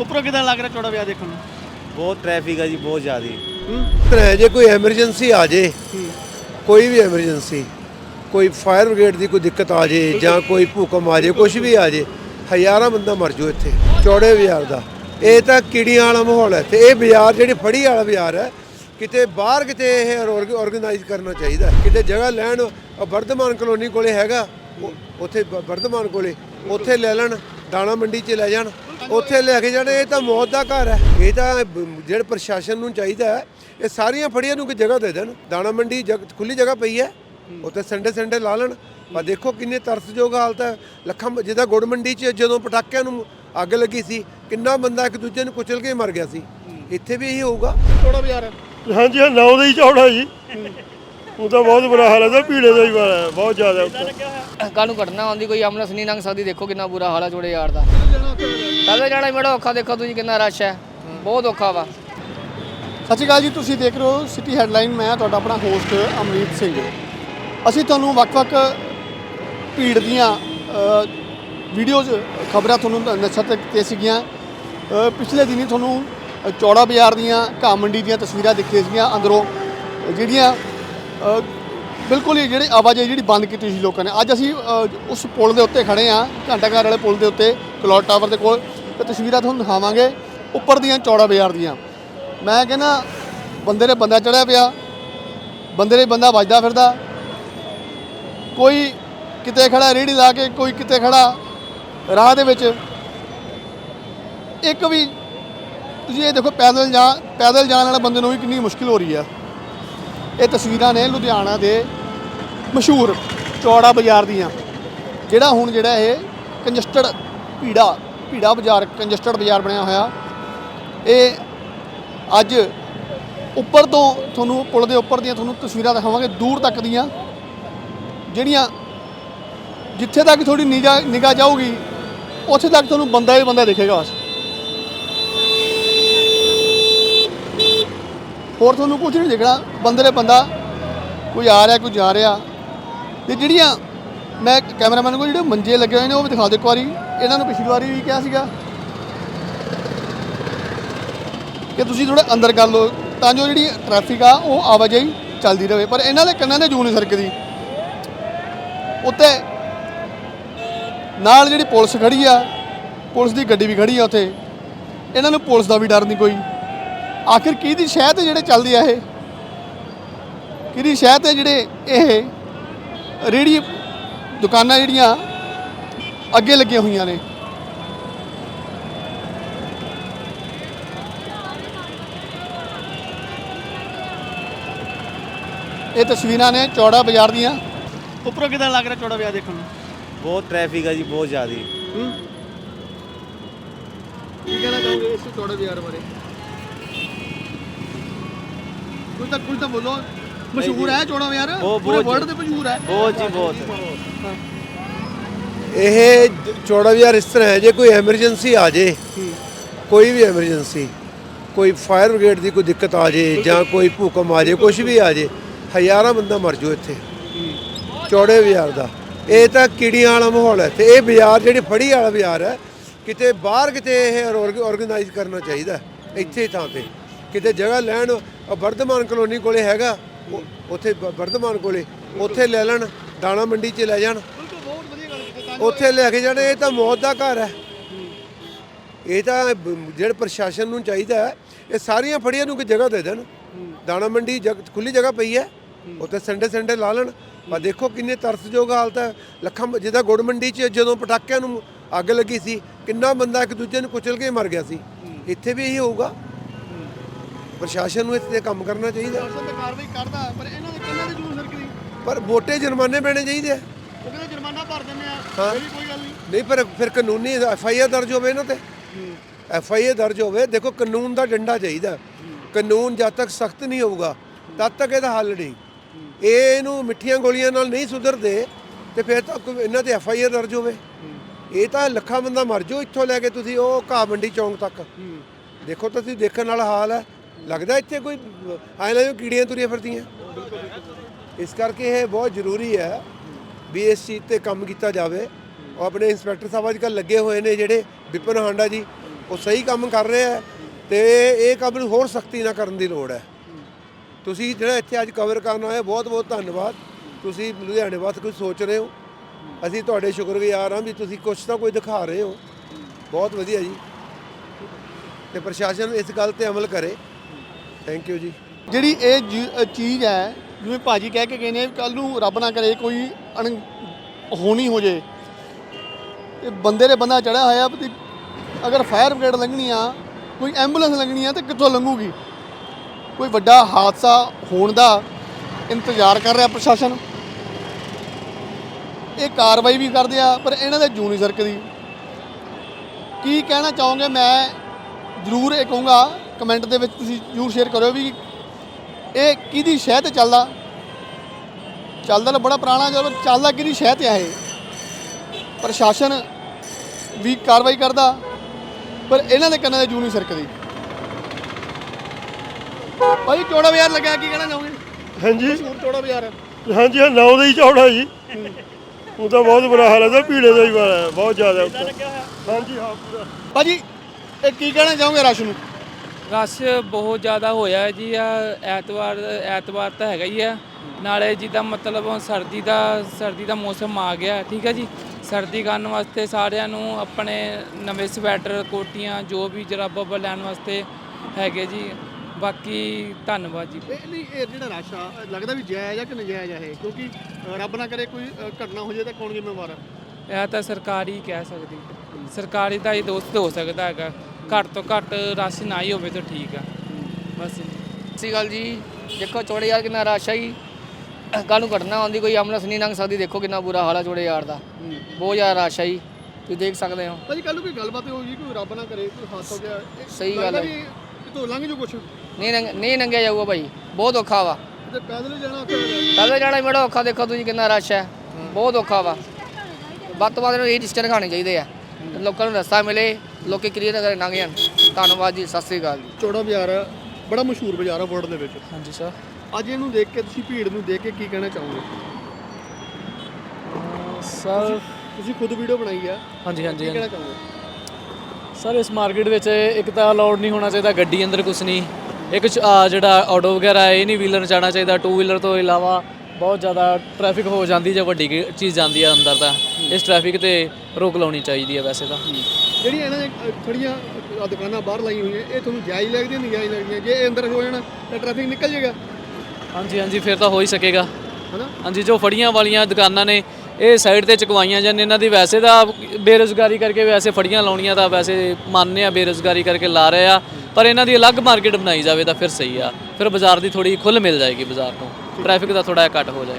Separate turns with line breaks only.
ਉੱਪਰੋਂ ਕਿਦਾਂ ਲੱਗ ਰਿਹਾ ਚੌੜਾ ਵਿਆਹ ਦੇਖਣ ਨੂੰ?
ਬਹੁਤ ਟ੍ਰੈਫਿਕ ਹੈ ਜੀ ਬਹੁਤ ਜ਼ਿਆਦੀ।
ਤਰ੍ਹਾਂ ਜੇ ਕੋਈ ਐਮਰਜੈਂਸੀ ਆ ਜੇ ਕੋਈ ਵੀ ਐਮਰਜੈਂਸੀ ਕੋਈ ਫਾਇਰ ਬ੍ਰਿਗੇਡ ਦੀ ਕੋਈ ਦਿੱਕਤ ਆ ਜੇ ਜਾਂ ਕੋਈ ਭੂਕੰਪ ਆ ਜੇ ਕੁਝ ਵੀ ਆ ਜੇ ਹਜ਼ਾਰਾਂ ਬੰਦਾ ਮਰ ਜਾਓ ਇੱਥੇ ਚੌੜੇ ਬਾਜ਼ਾਰ ਦਾ। ਇਹ ਤਾਂ ਕੀੜੀਆਂ ਵਾਲਾ ਮਾਹੌਲ ਹੈ ਤੇ ਇਹ ਬਾਜ਼ਾਰ ਜਿਹੜੀ ਫੜੀ ਵਾਲਾ ਬਾਜ਼ਾਰ ਹੈ ਕਿਤੇ ਬਾਹਰ ਕਿਤੇ ਇਹ ਆਰਗੇਨਾਈਜ਼ ਕਰਨਾ ਚਾਹੀਦਾ ਹੈ। ਕਿਤੇ ਜਗ੍ਹਾ ਲੈਣ ਵਰਧਮਾਨ ਕਲੋਨੀ ਕੋਲੇ ਹੈਗਾ ਉੱਥੇ ਵਰਧਮਾਨ ਕੋਲੇ ਉੱਥੇ ਲੈ ਲੈਣ। ਦਾਣਾ ਮੰਡੀ 'ਚ ਲੈ ਜਾਣ ਉੱਥੇ ਲੈ ਕੇ ਜਾਣ ਇਹ ਤਾਂ ਮੌਤ ਦਾ ਘਰ ਹੈ। ਇਹ ਤਾਂ ਜਿਹੜੇ ਪ੍ਰਸ਼ਾਸਨ ਨੂੰ ਚਾਹੀਦਾ ਹੈ ਇਹ ਸਾਰੀਆਂ ਫੜੀਆਂ ਨੂੰ ਕੋਈ ਜਗ੍ਹਾ ਦੇ ਦੇਣ। ਦਾਣਾ ਮੰਡੀ ਖੁੱਲੀ ਜਗ੍ਹਾ ਪਈ ਹੈ ਉੱਥੇ ਸੰਡੇ ਸੰਡੇ ਲਾ ਲੈਣ। ਪਰ ਦੇਖੋ ਕਿੰਨੇ ਤਰਸਯੋਗ ਹਾਲਤ ਹੈ। ਲੱਖਾਂ ਜਿਹਦਾ ਗੁੜ ਮੰਡੀ 'ਚ ਜਦੋਂ ਪਟਾਕਿਆਂ ਨੂੰ ਅੱਗ ਲੱਗੀ ਸੀ ਕਿੰਨਾ ਬੰਦਾ ਇੱਕ ਦੂਜੇ ਨੂੰ ਕੁਚਲ ਕੇ ਮਰ ਗਿਆ ਸੀ। ਇੱਥੇ ਵੀ ਇਹੀ ਹੋਊਗਾ।
ਚੌੜਾ ਬਾਜ਼ਾਰ ਹੈ।
ਹਾਂਜੀ ਹਾਂ ਨੌ ਦਾ ਹੀ ਚੌੜਾ ਜੀ। ਉਹ ਤਾਂ ਬਹੁਤ ਬੁਰਾ ਹਾਲ ਹੈ ਤਾਂ ਭੀੜੇ ਦਾ ਹੈ ਬਹੁਤ ਜ਼ਿਆਦਾ ਉੱਤੇ
ਕੱਲ੍ਹ ਨੂੰ ਘਟਨਾ ਆਉਂਦੀ, ਕੋਈ ਐਂਬੂਲੈਂਸ ਨਹੀਂ ਲੰਘ ਸਕਦੀ, ਦੇਖੋ ਕਿੰਨਾ ਬੁਰਾ ਹਾਲ ਆ ਜੋੜੇ ਯਾਰ ਦਾ। ਪਹਿਲੇ ਜਾਣਾ ਬੜਾ ਔਖਾ, ਦੇਖੋ ਤੁਸੀਂ ਕਿੰਨਾ ਰਸ਼ ਹੈ। ਬਹੁਤ ਔਖਾ ਵਾ।
ਸਤਿ ਸ਼੍ਰੀ ਅਕਾਲ ਜੀ, ਤੁਸੀਂ ਦੇਖ ਰਹੇ ਹੋ ਸਿਟੀ ਹੈਡਲਾਈਨ ਮੈਂ ਤੁਹਾਡਾ ਆਪਣਾ ਹੋਸਟ ਅਮਰੀਤ ਸਿੰਘ। ਅਸੀਂ ਤੁਹਾਨੂੰ ਵੱਖ-ਵੱਖ ਭੀੜ ਦੀਆਂ ਵੀਡੀਓਜ਼ ਖਬਰਾਂ ਤੁਹਾਨੂੰ ਨਸ਼ਰ ਤੱਕ ਤੇ ਸੀਗੀਆਂ। ਪਿਛਲੇ ਦਿਨੀ ਤੁਹਾਨੂੰ ਚੌੜਾ ਬਾਜ਼ਾਰ ਦੀਆਂ, ਘਾਹ ਮੰਡੀ ਦੀਆਂ ਤਸਵੀਰਾਂ ਦਿਖੀਆਂ ਸੀਗੀਆਂ ਅੰਦਰੋਂ, ਜਿਹੜੀਆਂ ਬਿਲਕੁਲ ਹੀ ਜਿਹੜੀ ਆਵਾਜਾਈ ਜਿਹੜੀ ਬੰਦ ਕੀਤੀ ਸੀ ਲੋਕਾਂ ਨੇ। ਅੱਜ ਅਸੀਂ ਅ, ਉਸ ਪੁਲ ਦੇ ਉੱਤੇ ਖੜੇ ਆ ਘੰਟਾ ਘਰ ਵਾਲੇ ਪੁਲ ਦੇ ਉੱਤੇ ਕਲੌਟ ਟਾਵਰ ਦੇ ਕੋਲ। ਤੇ ਤਸਵੀਰਾਂ ਤੁਹਾਨੂੰ ਦਿਖਾਵਾਂਗੇ ਉੱਪਰ ਦੀਆਂ ਚੌੜਾ ਬਾਜ਼ਾਰ ਦੀਆਂ। ਮੈਂ ਕਹਿੰਦਾ ਬੰਦੇ ਨੇ ਬੰਦਾ ਚੜਿਆ ਪਿਆ ਬੰਦੇ ਨੇ ਬੰਦਾ ਵੱਜਦਾ ਫਿਰਦਾ। ਕੋਈ ਕਿਤੇ ਖੜਾ ਰੇੜੀ ਲਾ ਕੇ ਕੋਈ ਕਿਤੇ ਖੜਾ ਰਾਹ ਦੇ ਵਿੱਚ। ਇੱਕ ਵੀ ਤੁਸੀਂ ਇਹ ਦੇਖੋ ਪੈਦਲ ਜਾ ਪੈਦਲ ਜਾਣ ਵਾਲੇ ਬੰਦੇ ਨੂੰ ਵੀ ਕਿੰਨੀ ਮੁਸ਼ਕਿਲ ਹੋ ਰਹੀ ਆ ਇਹ ਤਸਵੀਰਾਂ ਨੇ ਲੁਧਿਆਣਾ ਦੇ ਮਸ਼ਹੂਰ ਚੌੜਾ ਬਾਜ਼ਾਰ ਦੀਆਂ। ਜਿਹੜਾ ਹੁਣ ਜਿਹੜਾ ਇਹ ਕੰਜਸਟਡ ਭੀੜਾ ਭੀੜਾ ਬਾਜ਼ਾਰ, ਕੰਜਸਟਡ ਬਾਜ਼ਾਰ ਬਣਿਆ ਹੋਇਆ। ਇਹ ਅੱਜ ਉੱਪਰ ਤੋਂ ਤੁਹਾਨੂੰ ਪੁਲ ਦੇ ਉੱਪਰ ਦੀਆਂ ਤੁਹਾਨੂੰ ਤਸਵੀਰਾਂ ਦਿਖਾਵਾਂਗੇ, ਦੂਰ ਤੱਕ ਦੀਆਂ। ਜਿਹੜੀਆਂ ਜਿੱਥੇ ਤੱਕ ਤੁਹਾਡੀ ਨਿਗਾਹ ਨਿਗਾਹ ਜਾਊਗੀ, ਉੱਥੇ ਤੱਕ ਤੁਹਾਨੂੰ ਬੰਦਾ ਹੀ ਬੰਦਾ ਦਿਖੇਗਾ। ਬਸ ਹੋਰ ਤੁਹਾਨੂੰ ਕੁਝ ਨਹੀਂ ਦਿਖਣਾ। ਬੰਦੇ ਦੇ ਬੰਦਾ ਕੋਈ ਆ ਰਿਹਾ, ਕੋਈ ਜਾ ਰਿਹਾ। ਤੇ ਜਿਹੜੀਆਂ ਮੈਂ ਕੈਮਰਾਮੈਨ ਕੋਲ ਜਿਹੜੇ ਮੰਜੇ ਲੱਗੇ ਹੋਏ ਨੇ, ਉਹ ਵੀ ਦਿਖਾ ਦਿਓ ਇੱਕ ਵਾਰੀ। ਇਹਨਾਂ ਨੂੰ ਪਿਛਲੀ ਵਾਰੀ ਵੀ ਕਿਹਾ ਸੀਗਾ ਕਿ ਤੁਸੀਂ ਥੋੜਾ ਅੰਦਰ ਕਰ ਲਓ, ਤਾਂ ਜੋ ਜਿਹੜੀ ਟ੍ਰੈਫਿਕ ਆ, ਉਹ ਆਵਾਜਾਈ ਚੱਲਦੀ ਰਹੇ। ਪਰ ਇਹਨਾਂ ਦੇ ਕੰਨਾਂ ਦੇ ਜੂ ਨਹੀਂ ਸਰਕਦੀ। ਉੱਤੇ ਨਾਲ ਜਿਹੜੀ ਪੁਲਿਸ ਖੜੀ ਆ, ਪੁਲਿਸ ਦੀ ਗੱਡੀ ਵੀ ਖੜੀ ਆ ਉੱਥੇ। ਇਹਨਾਂ ਨੂੰ ਪੁਲਿਸ ਦਾ ਵੀ ਡਰ ਨਹੀਂ ਕੋਈ। ਆਖਿਰ ਕਿਹਦੀ ਸ਼ਹਿ ਤੇ ਜਿਹੜੇ ਚੱਲਦੇ ਆ ਇਹ? ਕਿਹਦੀ ਸ਼ਹਿ ਤੇ ਜਿਹੜੇ ਇਹ ਰੇੜੀ ਦੁਕਾਨਾਂ ਜਿਹੜੀਆਂ ਅੱਗੇ ਲੱਗੀਆਂ ਹੋਈਆਂ ਨੇ। ਇਹ ਤਸਵੀਰਾਂ ਨੇ ਚੌੜਾ ਬਾਜ਼ਾਰ ਦੀਆਂ। ਉੱਪਰੋਂ ਕਿਦਾਂ ਲੱਗ ਰਿਹਾ ਚੌੜਾ ਵਿਆਹ ਦੇਖਣ ਨੂੰ?
ਬਹੁਤ ਟ੍ਰੈਫਿਕ ਹੈ ਜੀ ਬਹੁਤ ਜ਼ਿਆਦੀ।
ਹੂੰ। ਕੀ ਕਹਿਣਾ ਚਾਹੋਗੇ ਇਸ ਚੌੜੇ ਬਾਜ਼ਾਰ ਬਾਰੇ? ਕੁਝ ਤਾਂ ਕੁਝ ਤਾਂ ਬੋਲੋ। ਮਸ਼ਹੂਰ ਹੈ ਚੌੜਾ
ਬਹੁਤ-
ਪੂਰੇ
ਬਹੁਤ
ਵਰਲਡ ਦੇ ਮਸ਼ਹੂਰ ਹੈ।
ਬਹੁਤ ਜੀ ਬਹੁਤ।
ਇਹ ਚੌੜਾ ਬਾਜ਼ਾਰ ਇਸ ਤਰ੍ਹਾਂ ਹੈ ਜੇ ਕੋਈ ਐਮਰਜੈਂਸੀ ਆ ਜੇ ਕੋਈ ਵੀ ਐਮਰਜੈਂਸੀ ਕੋਈ ਫਾਇਰ ਬ੍ਰਿਗੇਡ ਦੀ ਕੋਈ ਦਿੱਕਤ ਆ ਜੇ ਜਾਂ ਕੋਈ ਭੂਕੰਪ ਆ ਜੇ ਕੁਝ ਵੀ ਆ ਜੇ ਹਜ਼ਾਰਾਂ ਬੰਦਾ ਮਰ ਜਾਓ ਇੱਥੇ। ਚੌੜੇ ਬਾਜ਼ਾਰ ਦਾ। ਇਹ ਤਾਂ ਕੀੜੀਆਂ ਵਾਲਾ ਮਾਹੌਲ ਹੈ ਤੇ ਇਹ ਬਾਜ਼ਾਰ ਜਿਹੜੀ ਫੜੀ ਵਾਲਾ ਬਾਜ਼ਾਰ ਹੈ ਕਿਤੇ ਬਾਹਰ ਕਿਤੇ ਇਹ ਆਰਗੇਨਾਈਜ਼ ਕਰਨਾ ਚਾਹੀਦਾ ਹੈ, ਇੱਥੇ ਹੀ ਥਾਂ ਤੇ। ਕਿਤੇ ਜਗ੍ਹਾ ਲੈਣ ਆਹ ਵਰਧਮਾਨ ਕਲੋਨੀ ਕੋਲੇ ਹੈਗਾ ਉੱਥੇ ਵਰਧਮਾਨ ਕੋਲੇ ਉੱਥੇ ਲੈ ਲੈਣ ਦਾਣਾ ਮੰਡੀ 'ਚ ਲੈ ਜਾਣ।
ਬਹੁਤ ਵਧੀਆ ਗੱਲ ਕੀਤੀ
ਉੱਥੇ ਲੈ ਕੇ ਜਾਣ ਇਹ ਤਾਂ ਮੌਤ ਦਾ ਘਰ ਹੈ। ਇਹ ਤਾਂ ਜਿਹੜੇ ਪ੍ਰਸ਼ਾਸਨ ਨੂੰ ਚਾਹੀਦਾ ਹੈ ਇਹ ਸਾਰੀਆਂ ਫੜੀਆਂ ਨੂੰ ਕੋਈ ਜਗ੍ਹਾ ਦੇ ਦੇਣ। ਦਾਣਾ ਮੰਡੀ ਖੁੱਲੀ ਜਗ੍ਹਾ ਪਈ ਹੈ ਉੱਥੇ ਸੰਡੇ ਸੰਡੇ ਲਾ ਲੈਣ। ਪਰ ਦੇਖੋ ਕਿੰਨੇ ਤਰਸਯੋਗ ਹਾਲਤ ਹੈ। ਲੱਖਾਂ ਜਿਹਦਾ ਗੁੜ ਮੰਡੀ 'ਚ ਜਦੋਂ ਪਟਾਕਿਆਂ ਨੂੰ ਅੱਗ ਲੱਗੀ ਸੀ ਕਿੰਨਾ ਬੰਦਾ ਇੱਕ ਦੂਜੇ ਨੂੰ ਕੁਚਲ ਕੇ ਮਰ ਗਿਆ ਸੀ। ਇੱਥੇ ਵੀ ਇਹੀ ਹੋਊਗਾ। ਪ੍ਰਸ਼ਾਸਨ ਨੂੰ ਤੇ ਕੰਮ ਕਰਨਾ ਚਾਹੀਦਾ।
ਪ੍ਰਸ਼ਾਸਨ ਤਾਂ ਕਾਰਵਾਈ ਕਰਦਾ ਪਰ ਇਹਨਾਂ ਦੇ ਕੰਨਾਂ ਦੇ ਜੂਨ ਸਰਕਦੀ
ਪਰ ਵੋਟੇ ਜੁਰਮਾਨੇ ਪੈਣੇ ਚਾਹੀਦੇ ਆ।
ਉਹ ਕਹਿੰਦੇ ਜੁਰਮਾਨਾ ਭਰ ਦਿੰਦੇ ਆ ਵੀ ਕੋਈ ਗੱਲ ਨਹੀਂ।
ਨਹੀਂ ਪਰ ਫਿਰ ਕਾਨੂੰਨੀ ਐਫ ਆਈ ਆਰ ਦਰਜ ਹੋਵੇ ਇਹਨਾਂ ਤੇ। ਐਫ ਆਈ ਆਰ ਦਰਜ ਹੋਵੇ ਦੇਖੋ ਕਾਨੂੰਨ ਦਾ ਡੰਡਾ ਚਾਹੀਦਾ। ਕਾਨੂੰਨ ਜਦ ਤੱਕ ਸਖਤ ਨਹੀਂ ਹੋਊਗਾ ਤਦ ਤੱਕ ਇਹਦਾ ਹੱਲ ਨਹੀਂ। ਇਹ ਇਹਨੂੰ ਮਿੱਠੀਆਂ ਗੋਲੀਆਂ ਨਾਲ ਨਹੀਂ ਸੁਧਰਦੇ ਤੇ ਫਿਰ ਤਾਂ ਇਹਨਾਂ ਤੇ ਐਫ ਆਈ ਆਰ ਦਰਜ ਹੋਵੇ। ਇਹ ਤਾਂ ਲੱਖਾਂ ਬੰਦਾ ਮਰ ਜਾਓ ਇੱਥੋਂ ਲੈ ਕੇ ਤੁਸੀਂ ਉਹ ਘਾਹ ਮੰਡੀ ਚੌਂਕ ਤੱਕ। ਦੇਖੋ ਤੁਸੀਂ ਦੇਖਣ ਵਾਲਾ ਹਾਲ ਹੈ ਲੱਗਦਾ ਇੱਥੇ ਕੋਈ, ਐਂ ਲੱਗਦਾ ਕੀੜੀਆਂ ਤੁਰੀਆਂ ਫਿਰਦੀਆਂ। ਇਸ ਕਰਕੇ ਇਹ ਬਹੁਤ ਜ਼ਰੂਰੀ ਹੈ ਵੀ ਇਸ ਚੀਜ਼ ਤੇ ਕੰਮ ਕੀਤਾ ਜਾਵੇ। ਉਹ ਆਪਣੇ ਇੰਸਪੈਕਟਰ ਸਾਹਿਬ ਅੱਜ ਕੱਲ੍ਹ ਲੱਗੇ ਹੋਏ ਨੇ ਜਿਹੜੇ ਵਿਪਨ ਹਾਂਡਾ ਜੀ, ਉਹ ਸਹੀ ਕੰਮ ਕਰ ਰਹੇ ਆ ਤੇ ਇਹ ਕੰਮ ਨੂੰ ਹੋਰ ਸਖਤੀ ਨਾਲ ਕਰਨ ਦੀ ਲੋੜ ਹੈ। ਤੁਸੀਂ ਜਿਹੜਾ ਇੱਥੇ ਅੱਜ ਕਵਰ ਕਰਨ ਆਏ ਬਹੁਤ ਬਹੁਤ ਧੰਨਵਾਦ। ਤੁਸੀਂ ਲੁਧਿਆਣੇ ਵਾਸਤੇ ਕੁਝ ਸੋਚ ਰਹੇ ਹੋ। ਅਸੀਂ ਤੁਹਾਡੇ ਸ਼ੁਕਰਗੁਜ਼ਾਰ ਹਾਂ ਵੀ ਤੁਸੀਂ ਕੁਝ ਤਾਂ ਕੋਈ ਦਿਖਾ ਰਹੇ ਹੋ। ਬਹੁਤ ਵਧੀਆ ਜੀ। ਤੇ ਪ੍ਰਸ਼ਾਸਨ ਇਸ ਗੱਲ ਤੇ ਅਮਲ ਕਰੇ। ਥੈਂਕ ਯੂ ਜੀ।
ਜਿਹੜੀ ਇਹ ਜ ਚੀਜ਼ ਹੈ, ਜਿਵੇਂ ਭਾਜੀ ਕਹਿ ਕੇ ਗਏ ਨੇ ਕੱਲ ਨੂੰ ਰੱਬ ਨਾ ਕਰੇ, ਕੋਈ ਅਣ ਹੋਣੀ ਹੋ ਜੇ। ਇਹ ਬੰਦੇ ਦੇ ਬੰਦਾ ਚੜਿਆ ਹੋਇਆ ਵੀ ਅਗਰ ਫਾਇਰ ਬ੍ਰਿਗੇਡ ਲੰਘਣੀ ਆ, ਕੋਈ ਐਂਬੂਲੈਂਸ ਲੰਘਣੀ ਆ, ਤੇ ਕਿੱਥੋਂ ਲੰਘੂਗੀ? ਕੋਈ ਵੱਡਾ ਹਾਦਸਾ ਹੋਣ ਦਾ ਇੰਤਜ਼ਾਰ ਕਰ ਰਿਹਾ ਪ੍ਰਸ਼ਾਸਨ। ਇਹ ਕਾਰਵਾਈ ਵੀ ਕਰਦੇ ਆ, ਪਰ ਇਹਨਾਂ ਦੇ ਜੂ ਨਹੀਂ ਸਰਕਦੀ। ਕੀ ਕਹਿਣਾ ਚਾਹੋਗੇ? ਮੈਂ ਜ਼ਰੂਰ ਇਹ ਕਹੂੰਗਾ ਕਮੈਂਟ ਦੇ ਵਿੱਚ ਤੁਸੀਂ ਜ਼ਰੂਰ ਸ਼ੇਅਰ ਕਰਿਓ ਵੀ ਇਹ ਕਿਹਦੀ ਸ਼ਹਿ ਤੇ ਚੱਲਦਾ? ਚੱਲਦਾ ਤਾਂ ਬੜਾ ਪੁਰਾਣਾ ਜਦੋਂ ਚੱਲਦਾ ਕਿਹਦੀ ਸ਼ਹਿ ਤੇ ਆ ਇਹ? ਪ੍ਰਸ਼ਾਸਨ ਵੀ ਕਾਰਵਾਈ ਕਰਦਾ ਪਰ ਇਹਨਾਂ ਦੇ ਕੰਨਾਂ ਦੇ ਜੂ ਨਹੀਂ ਸਰਕਦੀ। ਭਾਈ ਚੌੜਾ ਬਾਜ਼ਾਰ ਲੱਗਿਆ ਕੀ ਕਹਿਣਾ ਚਾਹੋਗੇ?
ਹਾਂਜੀ।
ਮਸ਼ਹੂਰ ਚੌੜਾ ਬਾਜ਼ਾਰ ਹੈ।
ਹਾਂਜੀ ਹਾਂ ਨੌ ਦਾ ਹੀ ਚੌੜਾ ਜੀ। ਉਹ ਤਾਂ ਬਹੁਤ ਬੁਰਾ ਹਾਲ ਹੈ ਤਾਂ ਭੀੜੇ ਦਾ ਹੀ ਵਾਲਾ ਹੈ ਬਹੁਤ ਜ਼ਿਆਦਾ ਹਾਂਜੀ ਹਾਂ ਪੂਰਾ।
ਭਾਜੀ ਇਹ ਕੀ ਕਹਿਣਾ ਚਾਹੋਗੇ ਰਸ਼ ਨੂੰ?
ਰਸ਼ ਬਹੁਤ ਜ਼ਿਆਦਾ ਹੋਇਆ ਹੈ ਜੀ ਆ ਐਤਵਾਰ ਐਤਵਾਰ ਤਾਂ ਹੈਗਾ ਹੀ ਆ। ਨਾਲੇ ਜਿੱਦਾਂ ਮਤਲਬ ਹੁਣ ਸਰਦੀ ਦਾ ਸਰਦੀ ਦਾ ਮੌਸਮ ਆ ਗਿਆ ਠੀਕ ਹੈ ਜੀ। ਸਰਦੀ ਕਰਨ ਵਾਸਤੇ ਸਾਰਿਆਂ ਨੂੰ ਆਪਣੇ ਨਵੇਂ ਸਵੈਟਰ ਕੋਟੀਆਂ ਜੋ ਵੀ ਜਰਾਬਾਂ ਲੈਣ ਵਾਸਤੇ ਹੈਗੇ ਜੀ। ਬਾਕੀ ਧੰਨਵਾਦ ਜੀ।
ਇਹ ਨਹੀਂ ਇਹ ਜਿਹੜਾ ਰਸ਼ ਆ ਇਹ ਲੱਗਦਾ ਵੀ ਜਾਇਜ਼ ਆ ਕਿ ਨਜਾਇਜ਼ ਆ ਇਹ? ਕਿਉਂਕਿ ਰੱਬ ਨਾ ਕਰੇ ਕੋਈ ਘਟਨਾ ਹੋ ਜਾਏ ਤਾਂ ਕੌਣ ਜ਼ਿੰਮੇਵਾਰ ਆ?
ਇਹ ਤਾਂ ਸਰਕਾਰ ਕਹਿ ਸਕਦੀ। ਸਰਕਾਰੀ ਦਾ ਹੀ ਦੋਸਤ ਹੋ ਸਕਦਾ ਹੈਗਾ। ਘੱਟ ਤੋਂ ਘੱਟ ਰਸ਼ ਨਾ ਹੀ ਹੋਵੇ ਤਾਂ ਠੀਕ ਆ। ਬਸ ਜੀ।
ਸਤਿ ਸ਼੍ਰੀ ਅਕਾਲ ਜੀ। ਦੇਖੋ ਚੋੜੇ ਯਾਰ ਕਿੰਨਾ ਰਸ਼ ਹੈ ਜੀ। ਕੱਲ ਨੂੰ ਘਟਨਾ ਆਉਂਦੀ ਕੋਈ ਐਂਬੂਲੈਂਸ ਨਹੀਂ ਲੰਘ ਸਕਦੀ ਦੇਖੋ ਕਿੰਨਾ ਬੁਰਾ ਹਾਲ ਹੈ ਚੋੜੇ ਯਾਰ ਦਾ। ਬਹੁਤ ਜ਼ਿਆਦਾ ਰਸ਼ ਹੈ ਜੀ। ਤੁਸੀਂ ਦੇਖ ਸਕਦੇ ਹੋ।
ਭਾਜੀ ਕੱਲ ਨੂੰ ਕੋਈ ਗੱਲਬਾਤ ਹੋ ਗਈ ਕੋਈ ਰੱਬ ਨਾ ਕਰੇ ਕੋਈ ਹਾਦਸਾ ਹੋ ਗਿਆ?
ਸਹੀ ਗੱਲ ਹੈ।
ਕਿਤੋਂ ਲੰਘ ਜੂ ਕੁਛ?
ਨਹੀਂ ਲੰਘ ਨਹੀਂ ਲੰਘਿਆ ਜਾਊਗਾ ਭਾਈ। ਬਹੁਤ ਔਖਾ ਵਾ।
ਤੇ ਪੈਦਲ ਹੀ ਜਾਣਾ ਔਖਾ ਹੋ ਗਿਆ
ਪਹਿਲੇ ਜਾਣਾ ਬੜਾ ਔਖਾ ਦੇਖੋ ਤੁਸੀਂ ਕਿੰਨਾ ਰਸ਼ ਹੈ। ਬਹੁਤ ਔਖਾ ਵਾ। ਵੱਧ ਤੋਂ ਵੱਧ ਇਹਨੂੰ ਇਹ ਡਿਸਟੈਂਸ ਖਾਣੇ ਚਾਹੀਦੇ ਆ। ਲੋਕਾਂ ਨੂੰ ਰਸਤਾ ਮਿਲੇ ਲੋਕੀ ਕਲੀਅਰ ਕਰੇ ਲੰਘ ਜਾਣ ਧੰਨਵਾਦ ਜੀ ਸਤਿ ਸ੍ਰੀ ਅਕਾਲ ਜੀ।
ਚੌੜਾ ਬਾਜ਼ਾਰ ਆ, ਬੜਾ ਮਸ਼ਹੂਰ ਬਾਜ਼ਾਰ ਆ ਵਰਲਡ ਦੇ ਵਿੱਚ।
ਹਾਂਜੀ ਸਰ।
ਅੱਜ ਇਹਨੂੰ ਦੇਖ ਕੇ ਤੁਸੀਂ ਭੀੜ ਨੂੰ ਦੇਖ ਕੇ ਕੀ ਕਹਿਣਾ ਚਾਹੋਗੇ?
ਸਰ
ਤੁਸੀਂ ਖੁਦ ਵੀਡੀਓ ਬਣਾਈ ਆ।
ਹਾਂਜੀ ਹਾਂਜੀ
ਕੀ ਕਹਿਣਾ। ਚਾਹੋਗੇ?
ਸਰ ਇਸ ਮਾਰਕੀਟ ਵਿੱਚ ਇੱਕ ਤਾਂ ਅਲਾਉਡ ਨਹੀਂ ਹੋਣਾ ਚਾਹੀਦਾ ਗੱਡੀ ਅੰਦਰ ਕੁਛ ਨਹੀਂ। ਇੱਕ ਚ- ਆਹ ਜਿਹੜਾ ਆਟੋ ਵਗੈਰਾ ਹੈ, ਇਹ ਨਹੀਂ ਵੀਲਰ ਜਾਣਾ ਚਾਹੀਦਾ। ਟੂ ਵੀਲਰ ਤੋਂ ਇਲਾਵਾ ਬਹੁਤ ਜ਼ਿਆਦਾ ਟ੍ਰੈਫਿਕ ਹੋ ਜਾਂਦੀ ਜੇ ਵੱਡੀ ਗੀ- ਚੀਜ਼ ਜਾਂਦੀ ਹੈ ਅੰਦਰ ਤਾਂ ਇਸ ਟ੍ਰੈਫਿਕ ਤੇ ਰੋਕ ਲਾਉਣੀ ਚਾਹੀਦੀ ਹੈ ਵੈਸੇ ਤਾਂ।
ਜਿਹੜੀਆਂ ਇਹਨਾਂ ਅ, ਖੜੀਆਂ ਦੁਕਾਨਾਂ ਬਾਹਰ ਲਾਈ ਹੋਈਆਂ ਇਹ ਤੁਹਾਨੂੰ ਜਾਇਜ਼ ਲੱਗਦੀਆਂ ਨਹੀਂ ਜਾਇਜ਼ ਲੱਗਦੀਆਂ? ਜੇ ਇਹ ਅੰਦਰ ਹੋ ਜਾਣਾ ਤਾਂ ਟ੍ਰੈਫਿਕ ਨਿਕਲ ਜਾਏਗਾ।
ਹਾਂਜੀ ਹਾਂਜੀ ਫਿਰ ਤਾਂ ਹੋ ਹੀ ਸਕੇਗਾ।
ਹਨਾ?
ਹਾਂਜੀ ਜੋ ਫੜੀਆਂ ਵਾਲੀਆਂ ਦੁਕਾਨਾਂ ਨੇ ਇਹ ਸਾਈਡ ਤੇ ਚੁਕਵਾਈਆਂ ਜਾਂਦੇ ਇਹਨਾਂ ਦੀ ਵੈਸੇ ਤਾਂ ਬੇਰੁਜ਼ਗਾਰੀ ਕਰਕੇ ਵੈਸੇ ਫੜੀਆਂ ਲਾਉਣੀਆਂ ਤਾਂ ਵੈਸੇ ਮੰਨਦੇ ਆ ਬੇਰੁਜ਼ਗਾਰੀ ਕਰਕੇ ਲਾ ਰਹੇ ਆ। ਪਰ ਇਹਨਾਂ ਦੀ ਅਲੱਗ ਮਾਰਕੀਟ ਬਣਾਈ ਜਾਵੇ ਤਾਂ ਫਿਰ ਸਹੀ ਆ। ਫਿਰ ਬਾਜ਼ਾਰ ਦੀ ਥੋੜੀ ਖੁੱਲ ਮਿਲ ਜਾਏਗੀ ਬਾਜ਼ਾਰ ਨੂੰ ਟ੍ਰੈਫਿਕ ਦਾ ਥੋੜਾ ਘੱਟ ਹੋ ਜਾਏ।